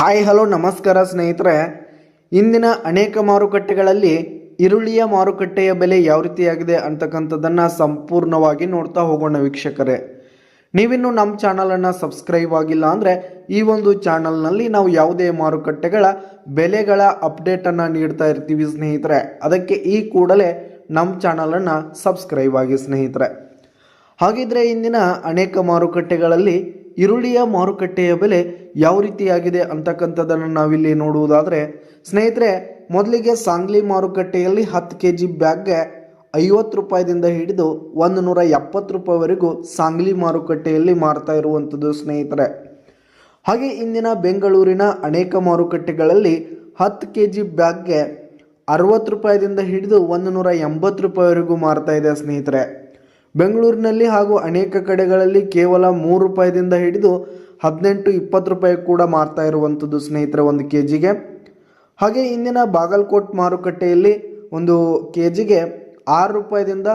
Hi, hello, ನಮಸ್ಕಾರ ಸ್ನೇಹಿತರೆ. ಇಂದಿನ ಅನೇಕ ಮಾರುಕಟ್ಟೆಗಳಲ್ಲಿ ಈರುಳ್ಳಿಯ ಮಾರುಕಟ್ಟೆಯ ಬೆಲೆ ಯಾವ ರೀತಿಯಾಗಿದೆ ಅಂತಕ್ಕಂಥದ್ದನ್ನು ಸಂಪೂರ್ಣವಾಗಿ ನೋಡ್ತಾ ಹೋಗೋಣ ವೀಕ್ಷಕರೇ. ನೀವಿನ್ನು ನಮ್ಮ ಚಾನಲನ್ನು ಸಬ್ಸ್ಕ್ರೈಬ್ ಆಗಿಲ್ಲ ಅಂದರೆ ಈ ಒಂದು ಚಾನಲ್ನಲ್ಲಿ ನಾವು ಯಾವುದೇ ಮಾರುಕಟ್ಟೆಗಳ ಬೆಲೆಗಳ ಅಪ್ಡೇಟನ್ನು ನೀಡ್ತಾ ಇರ್ತೀವಿ ಸ್ನೇಹಿತರೆ. ಅದಕ್ಕೆ ಈ ಕೂಡಲೇ ನಮ್ಮ ಚಾನಲನ್ನು ಸಬ್ಸ್ಕ್ರೈಬ್ ಆಗಿ ಸ್ನೇಹಿತರೆ. ಹಾಗಿದ್ರೆ ಇಂದಿನ ಅನೇಕ ಮಾರುಕಟ್ಟೆಗಳಲ್ಲಿ ಈರುಳ್ಳಿಯ ಮಾರುಕಟ್ಟೆಯ ಬೆಲೆ ಯಾವ ರೀತಿಯಾಗಿದೆ ಅಂತಕ್ಕಂಥದ್ದನ್ನು ನಾವಿಲ್ಲಿ ನೋಡುವುದಾದರೆ, ಸ್ನೇಹಿತರೆ, ಮೊದಲಿಗೆ ಸಾಂಗ್ಲಿ ಮಾರುಕಟ್ಟೆಯಲ್ಲಿ ಹತ್ತು ಕೆ ಜಿ ಬ್ಯಾಗ್ಗೆ ಐವತ್ತು ರೂಪಾಯಿದಿಂದ ಹಿಡಿದು ಒಂದು ನೂರ ಎಪ್ಪತ್ತು ರೂಪಾಯಿವರೆಗೂ ಸಾಂಗ್ಲಿ ಮಾರುಕಟ್ಟೆಯಲ್ಲಿ ಮಾರ್ತಾ ಇರುವಂಥದ್ದು ಸ್ನೇಹಿತರೆ. ಹಾಗೆ ಇಂದಿನ ಬೆಂಗಳೂರಿನ ಅನೇಕ ಮಾರುಕಟ್ಟೆಗಳಲ್ಲಿ ಹತ್ತು ಕೆ ಜಿ ಬ್ಯಾಗ್ಗೆ ಅರವತ್ತು ರೂಪಾಯಿದಿಂದ ಹಿಡಿದು ಒಂದು ನೂರ ಎಂಬತ್ತು ರೂಪಾಯಿವರೆಗೂ ಮಾರ್ತಾ ಇದೆ ಸ್ನೇಹಿತರೆ. ಬೆಂಗಳೂರಿನಲ್ಲಿ ಹಾಗೂ ಅನೇಕ ಕಡೆಗಳಲ್ಲಿ ಕೇವಲ ಮೂರು ರೂಪಾಯಿದಿಂದ ಹಿಡಿದು ಹದಿನೆಂಟು, ಇಪ್ಪತ್ತು ರೂಪಾಯಿ ಕೂಡ ಮಾರ್ತಾ ಇರುವಂಥದ್ದು ಸ್ನೇಹಿತರೆ ಒಂದು ಕೆ ಜಿಗೆ ಹಾಗೆ ಇಂದಿನ ಬಾಗಲಕೋಟ್ ಮಾರುಕಟ್ಟೆಯಲ್ಲಿ ಒಂದು ಕೆ ಜಿಗೆ ಆರು ರೂಪಾಯಿದಿಂದ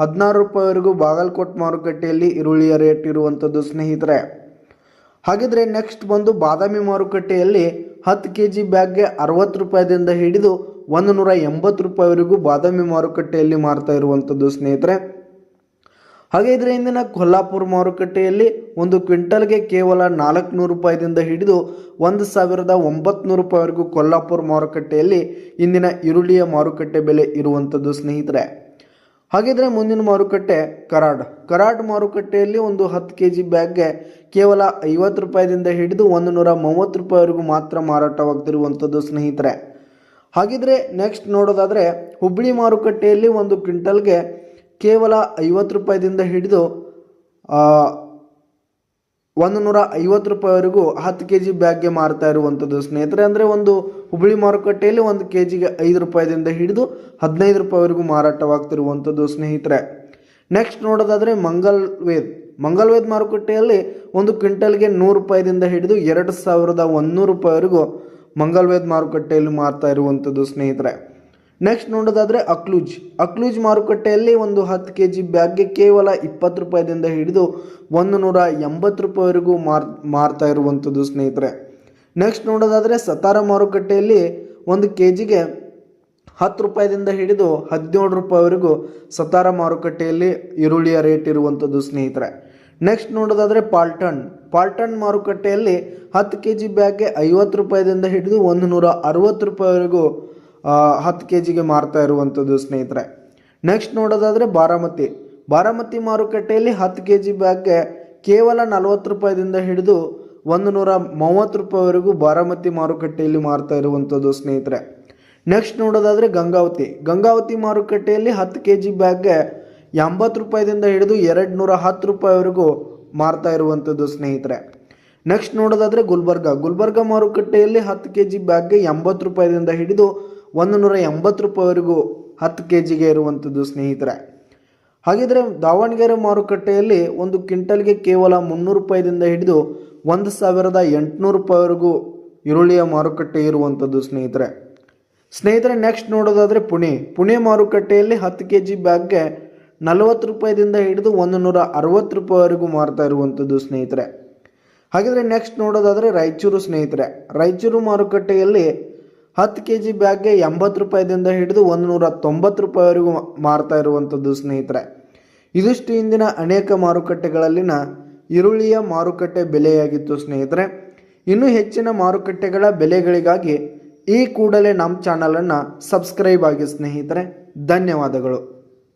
ಹದಿನಾರು ರೂಪಾಯಿವರೆಗೂ ಬಾಗಲಕೋಟ್ ಮಾರುಕಟ್ಟೆಯಲ್ಲಿ ಈರುಳ್ಳಿಯ ರೇಟ್ ಇರುವಂಥದ್ದು ಸ್ನೇಹಿತರೆ. ಹಾಗಿದ್ರೆ ನೆಕ್ಸ್ಟ್ ಬಂದು ಬಾದಾಮಿ ಮಾರುಕಟ್ಟೆಯಲ್ಲಿ ಹತ್ತು ಕೆ ಜಿ ಬ್ಯಾಗ್ಗೆ ಅರವತ್ತು ರೂಪಾಯಿದಿಂದ ಹಿಡಿದು ಒಂದು ನೂರ ಎಂಬತ್ತು ರೂಪಾಯಿವರೆಗೂ ಬಾದಾಮಿ ಮಾರುಕಟ್ಟೆಯಲ್ಲಿ ಮಾರ್ತಾ ಇರುವಂಥದ್ದು ಸ್ನೇಹಿತರೆ. ಹಾಗೆ ಇದರ ಇಂದಿನ ಕೊಲ್ಲಾಪುರ ಮಾರುಕಟ್ಟೆಯಲ್ಲಿ ಒಂದು ಕ್ವಿಂಟಲ್ಗೆ ಕೇವಲ ನಾಲ್ಕುನೂರು ರೂಪಾಯಿದಿಂದ ಹಿಡಿದು ಒಂದು ಸಾವಿರದ ಒಂಬತ್ನೂರು ರೂಪಾಯಿವರೆಗೂ ಕೊಲ್ಲಾಪುರ ಮಾರುಕಟ್ಟೆಯಲ್ಲಿ ಇಂದಿನ ಈರುಳ್ಳಿಯ ಮಾರುಕಟ್ಟೆ ಬೆಲೆ ಇರುವಂಥದ್ದು ಸ್ನೇಹಿತರೆ. ಹಾಗಿದ್ರೆ ಮುಂದಿನ ಮಾರುಕಟ್ಟೆ ಕರಾಡ್. ಕರಾಡ್ ಮಾರುಕಟ್ಟೆಯಲ್ಲಿ ಒಂದು ಹತ್ತು ಕೆ ಜಿ ಬ್ಯಾಗ್ಗೆ ಕೇವಲ ಐವತ್ತು ರೂಪಾಯಿದಿಂದ ಹಿಡಿದು ಒಂದು ನೂರ ಮೂವತ್ತು ರೂಪಾಯಿವರೆಗೂ ಮಾತ್ರ ಮಾರಾಟವಾಗ್ತಿರುವಂಥದ್ದು ಸ್ನೇಹಿತರೆ. ಹಾಗಿದ್ರೆ ನೆಕ್ಸ್ಟ್ ನೋಡೋದಾದರೆ ಹುಬ್ಬಳ್ಳಿ ಮಾರುಕಟ್ಟೆಯಲ್ಲಿ ಒಂದು ಕ್ವಿಂಟಲ್ಗೆ ಕೇವಲ ಐವತ್ತು ರೂಪಾಯಿದಿಂದ ಹಿಡಿದು ಒಂದು ನೂರ ಐವತ್ತು ರೂಪಾಯಿವರೆಗೂ ಹತ್ತು ಕೆ ಜಿ ಬ್ಯಾಗ್ಗೆ ಮಾರ್ತಾ ಇರುವಂಥದ್ದು. ಸ್ನೇಹಿತರೆ, ಅಂದರೆ ಒಂದು ಹುಬ್ಬಳ್ಳಿ ಮಾರುಕಟ್ಟೆಯಲ್ಲಿ ಒಂದು ಕೆ ಜಿಗೆ ಐದು ರೂಪಾಯಿದಿಂದ ಹಿಡಿದು ಹದಿನೈದು ರೂಪಾಯಿವರೆಗೂ ಮಾರಾಟವಾಗ್ತಿರುವಂಥದ್ದು ಸ್ನೇಹಿತರೆ. ನೆಕ್ಸ್ಟ್ ನೋಡೋದಾದರೆ ಮಂಗಲ್ವೇದ್. ಮಂಗಲ್ವೇದ್ ಮಂಗಲ್ ಮಾರುಕಟ್ಟೆಯಲ್ಲಿ ಒಂದು ಕ್ವಿಂಟಲ್ಗೆ ನೂರು ರೂಪಾಯಿದಿಂದ ಹಿಡಿದು ಎರಡು ಸಾವಿರದ ಒಂದೂರು ರೂಪಾಯಿವರೆಗೂ ಮಂಗಲ್ವೇದ್ ಮಾರುಕಟ್ಟೆಯಲ್ಲಿ ಮಾರ್ತಾ ಇರುವಂಥದ್ದು ಸ್ನೇಹಿತರೆ. ನೆಕ್ಸ್ಟ್ ನೋಡೋದಾದರೆ ಅಕ್ಲೂಜ್. ಅಕ್ಲೂಜ್ ಮಾರುಕಟ್ಟೆಯಲ್ಲಿ ಒಂದು ಹತ್ತು ಕೆ ಜಿ ಬ್ಯಾಗ್ಗೆ ಕೇವಲ ಇಪ್ಪತ್ತು ರೂಪಾಯಿದಿಂದ ಹಿಡಿದು ಒಂದು ನೂರ ಎಂಬತ್ತು ರೂಪಾಯಿವರೆಗೂ ಮಾರ್, ಮಾರ್ತಾ ಇರುವಂಥದ್ದು ಸ್ನೇಹಿತರೆ. ನೆಕ್ಸ್ಟ್ ನೋಡೋದಾದರೆ ಸತಾರ ಮಾರುಕಟ್ಟೆಯಲ್ಲಿ ಒಂದು ಕೆ ಜಿಗೆ ಹತ್ತು ರೂಪಾಯಿದಿಂದ ಹಿಡಿದು ಹದಿನೇಳು ರೂಪಾಯಿವರೆಗೂ ಸತಾರ ಮಾರುಕಟ್ಟೆಯಲ್ಲಿ ಈರುಳ್ಳಿಯ ರೇಟ್ ಇರುವಂಥದ್ದು ಸ್ನೇಹಿತರೆ. ನೆಕ್ಸ್ಟ್ ನೋಡೋದಾದರೆ ಪಾಲ್ಟನ್. ಪಾಲ್ಟನ್ ಮಾರುಕಟ್ಟೆಯಲ್ಲಿ ಹತ್ತು ಕೆ ಜಿ ಬ್ಯಾಗ್ಗೆ ಐವತ್ತು ರೂಪಾಯಿದಿಂದ ಹಿಡಿದು ಒಂದು ನೂರ ಅರವತ್ತು ರೂಪಾಯಿವರೆಗೂ ಹತ್ತು ಕೆ ಜಿಗೆ ಮಾರ್ತಾ ಇರುವಂಥದ್ದು ಸ್ನೇಹಿತರೆ. ನೆಕ್ಸ್ಟ್ ನೋಡೋದಾದರೆ ಬಾರಾಮತಿ. ಬಾರಾಮತಿ ಮಾರುಕಟ್ಟೆಯಲ್ಲಿ ಹತ್ತು ಕೆ ಜಿ ಬ್ಯಾಗ್ಗೆ ಕೇವಲ ನಲವತ್ತು ರೂಪಾಯಿದಿಂದ ಹಿಡಿದು ಒಂದು ನೂರ ಮೂವತ್ತು ರೂಪಾಯಿವರೆಗೂ ಬಾರಾಮತಿ ಮಾರುಕಟ್ಟೆಯಲ್ಲಿ ಮಾರ್ತಾ ಇರುವಂಥದ್ದು ಸ್ನೇಹಿತರೆ. ನೆಕ್ಸ್ಟ್ ನೋಡೋದಾದರೆ ಗಂಗಾವತಿ. ಗಂಗಾವತಿ ಮಾರುಕಟ್ಟೆಯಲ್ಲಿ ಹತ್ತು ಕೆ ಜಿ ಬ್ಯಾಗ್ಗೆ ಎಂಬತ್ತು ರೂಪಾಯಿದಿಂದ ಹಿಡಿದು ಎರಡು ನೂರ ಹತ್ತು ರೂಪಾಯಿವರೆಗೂ ಮಾರ್ತಾ ಇರುವಂಥದ್ದು ಸ್ನೇಹಿತರೆ. ನೆಕ್ಸ್ಟ್ ನೋಡೋದಾದರೆ ಗುಲ್ಬರ್ಗ. ಗುಲ್ಬರ್ಗ ಮಾರುಕಟ್ಟೆಯಲ್ಲಿ ಹತ್ತು ಕೆ ಜಿ ಬ್ಯಾಗ್ಗೆ ಎಂಬತ್ತು ರೂಪಾಯಿದಿಂದ ಹಿಡಿದು ಒಂದು ನೂರ ಎಂಬತ್ತು ರೂಪಾಯಿವರೆಗೂ ಹತ್ತು ಕೆ ಜಿಗೆ ಇರುವಂಥದ್ದು ಸ್ನೇಹಿತರೆ. ಹಾಗಿದ್ರೆ ದಾವಣಗೆರೆ ಮಾರುಕಟ್ಟೆಯಲ್ಲಿ ಒಂದು ಕ್ವಿಂಟಲ್ಗೆ ಕೇವಲ ಮುನ್ನೂರು ರೂಪಾಯಿದಿಂದ ಹಿಡಿದು ಒಂದು ಸಾವಿರದ ಎಂಟುನೂರು ರೂಪಾಯಿವರೆಗೂ ಈರುಳ್ಳಿಯ ಮಾರುಕಟ್ಟೆ ಇರುವಂಥದ್ದು ಸ್ನೇಹಿತರೆ. ಸ್ನೇಹಿತರೆ ನೆಕ್ಸ್ಟ್ ನೋಡೋದಾದರೆ ಪುಣೆ. ಪುಣೆ ಮಾರುಕಟ್ಟೆಯಲ್ಲಿ ಹತ್ತು ಕೆ ಜಿ ಬ್ಯಾಗ್ಗೆ ನಲವತ್ತು ರೂಪಾಯಿದಿಂದ ಹಿಡಿದು ಒಂದು ನೂರ ಅರವತ್ತು ರೂಪಾಯಿವರೆಗೂ ಮಾರ್ತಾ ಇರುವಂಥದ್ದು ಸ್ನೇಹಿತರೆ. ಹಾಗಿದ್ರೆ ನೆಕ್ಸ್ಟ್ ನೋಡೋದಾದರೆ ರಾಯಚೂರು ಸ್ನೇಹಿತರೆ. ರಾಯಚೂರು ಮಾರುಕಟ್ಟೆಯಲ್ಲಿ ಹತ್ತು ಕೆ ಜಿ ಬ್ಯಾಗ್ಗೆ ಎಂಬತ್ತು ರೂಪಾಯಿದಿಂದ ಹಿಡಿದು ಒಂದು ನೂರ ತೊಂಬತ್ತು ರೂಪಾಯಿವರೆಗೂ ಮಾರ್ತಾ ಇರುವಂಥದ್ದು ಸ್ನೇಹಿತರೆ. ಇದಿಷ್ಟು ಇಂದಿನ ಅನೇಕ ಮಾರುಕಟ್ಟೆಗಳಲ್ಲಿನ ಈರುಳ್ಳಿಯ ಮಾರುಕಟ್ಟೆ ಬೆಲೆಯಾಗಿತ್ತು ಸ್ನೇಹಿತರೆ. ಇನ್ನೂ ಹೆಚ್ಚಿನ ಮಾರುಕಟ್ಟೆಗಳ ಬೆಲೆಗಳಿಗಾಗಿ ಈ ಕೂಡಲೇ ನಮ್ಮ ಚಾನಲನ್ನು ಸಬ್ಸ್ಕ್ರೈಬ್ ಆಗಿ ಸ್ನೇಹಿತರೆ. ಧನ್ಯವಾದಗಳು.